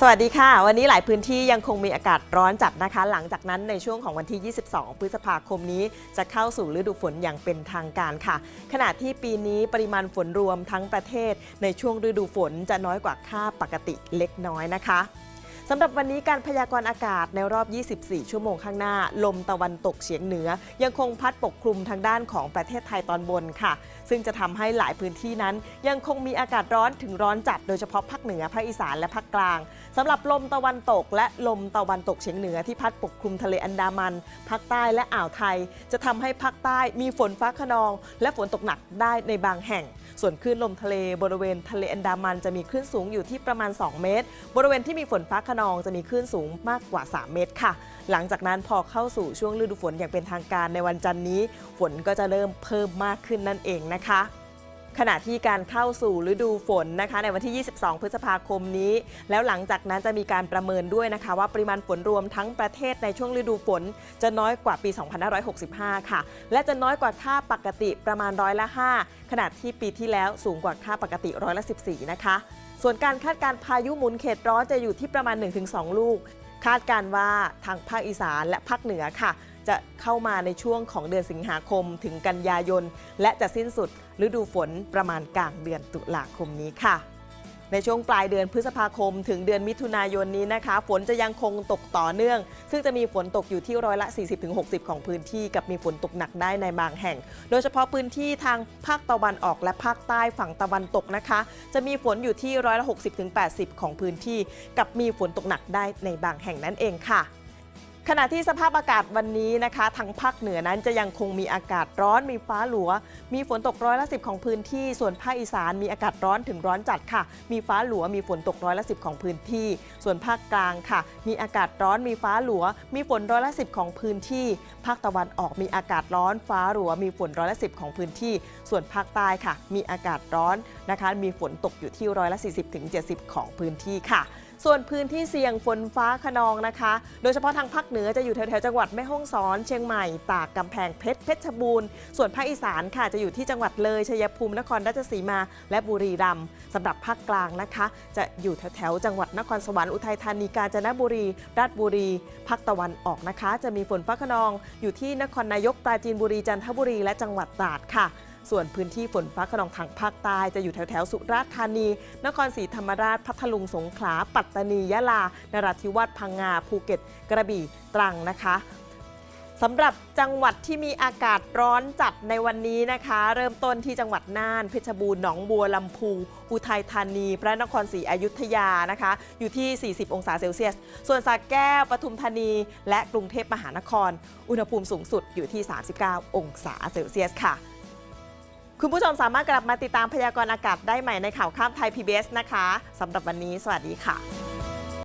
สวัสดีค่ะ วันนี้หลายพื้นที่ยังคงมีอากาศร้อนจัดนะคะ หลังจากนั้นในช่วงของวันที่ 22 พฤษภาคมนี้จะเข้าสู่ฤดูฝนอย่างเป็นทางการค่ะ ขณะที่ปีนี้ปริมาณฝนรวมทั้งประเทศในช่วงฤดูฝนจะน้อยกว่าค่าปกติเล็กน้อยนะคะ สำหรับวันนี้การพยากรณ์อากาศในรอบ 24 ชั่วโมงข้างหน้า ลมตะวันตกเฉียงเหนือ ยังคงพัดปกคลุมทางด้านของประเทศไทยตอนบนค่ะ ซึ่งจะทำให้หลายพื้นที่นั้น ยังคงมีอากาศร้อนถึงร้อนจัดโดยเฉพาะภาคเหนือภาคอีสานและภาคกลางสำหรับลมตะวันตก และลมตะวันตกเฉียงเหนือที่พัดปกคลุมทะเลอันดามันภาคใต้และอ่าวไทย จะทำให้ภาคใต้มีฝนฟ้าขนอง และฝนตกหนักได้ในบางแห่ง ส่วนคลื่นลมทะเลบริเวณทะเลอันดามันจะมีคลื่นสูงอยู่ที่ประมาณ 2 เมตร บริเวณที่มีฝนฟ้าขนองจะมีคลื่นสูงมากกว่า 3 เมตรค่ะ หลังจากนั้นพอเข้าสู่ช่วงฤดูฝนอย่างเป็นทางการในวันจันทร์นี้ ฝนก็จะเริ่มเพิ่มมากขึ้นนั่นเองนะคะ ขณะที่การเข้าสู่ฤดูฝนนะคะ ในวันที่ 22 พฤษภาคมนี้ แล้วหลังจากนั้นจะมีการประเมินด้วยนะคะ ว่าปริมาณฝนรวมทั้งประเทศในช่วงฤดูฝน จะน้อยกว่าปี 2565 ค่ะ และจะน้อยกว่าค่าปกติประมาณร้อยละ 5 ขณะที่ปีที่แล้วสูงกว่าค่าปกติร้อยละ 14 นะคะ ส่วนการคาดการพายุหมุนเขตร้อนจะอยู่ที่ประมาณ 1-2 ลูก คาดการว่าทางภาคอีสานและภาคเหนือค่ะ จะเข้ามาในช่วงของเดือนสิงหาคมถึงกันยายน และจะสิ้นสุดฤดูฝนประมาณกลางเดือนตุลาคมนี้ค่ะ ในช่วงปลายเดือนพฤษภาคม ถึงเดือนมิถุนายนนี้นะคะ ฝนจะยังคงตกต่อเนื่อง ซึ่งจะมีฝนตกอยู่ที่ร้อยละ 40-60 ของพื้นที่ กับมีฝนตกหนักได้ในบางแห่ง โดยเฉพาะพื้นที่ทางภาคตะวันออกและภาคใต้ฝั่งตะวันตกนะคะ จะมีฝนอยู่ที่ร้อยละ 60-80 ของพื้นที่ กับมีฝนตกหนักได้ในบางแห่งนั่นเองค่ะ ขณะที่สภาพอากาศวันนี้นะคะทางภาคเหนือนั้นจะยังคงมีอากาศร้อนมีฟ้าหลัว มีฝนตกร้อยละสิบของพื้นที่ส่วนภาคอีสานมีอากาศร้อนถึงร้อนจัดค่ะ มีฟ้าหลัวมีฝนตกร้อยละสิบของพื้นที่ ส่วนภาคกลางค่ะ มีอากาศร้อนมีฟ้าหลัว มีฝนร้อยละสิบของพื้นที่ ภาคตะวันออกมีอากาศร้อนฟ้าหลัว มีฝนร้อยละสิบของพื้นที่ ส่วนภาคใต้ค่ะ มีอากาศร้อนนะคะ มีฝนตกอยู่ที่ร้อยละ40ถึง70 ของพื้นที่ค่ะส่วนพื้นที่เสี่ยงฝนฟ้าขนองนะคะ โดยเฉพาะทางภาคเหนือจะอยู่แถวๆจังหวัดแม่ฮ่องสอน เชียงใหม่ ตากกำแพงเพชรเพชรบูรณ์ ส่วนภาคอีสานค่ะจะอยู่ที่จังหวัดเลยชัยภูมินครราชสีมา และบุรีรัมย์สำหรับภาคกลางนะคะ จะอยู่แถวๆจังหวัดนครสวรรค์อุทัยธานีกาญจนบุรี ราชบุรีภาคตะวันออกนะคะ จะมีฝนฟ้าขนอง อยู่ที่นครนายกปราจีนบุรีจันทบุรีและจังหวัดตราดค่ะ ส่วนพื้นที่ฝนฟ้าขนองทางภาคใต้จะอยู่แถวๆสุราษฎร์ธานี นครศรีธรรมราช พัทลุง สงขลา ปัตตานี ยะลา นราธิวาส พังงา ภูเก็ต กระบี่ ตรังนะคะสำหรับจังหวัดที่มีอากาศร้อนจัดในวันนี้นะคะ เริ่มต้นที่จังหวัดน่าน เพชรบูรณ์หนองบัวลำพู อุทัยธานี พระนครศรีอยุธยานะคะ อยู่ที่ 40 องศาเซลเซียส ส่วนสระแก้วปทุมธานี และกรุงเทพมหานคร อุณหภูมิสูงสุดอยู่ที่ 39 องศาเซลเซียสค่ะ คุณผู้ชมสามารถกลับมาติดตามพยากรณ์อากาศได้ใหม่ในข่าวข้ามไทย PBS นะคะสำหรับวันนี้ สวัสดีค่ะ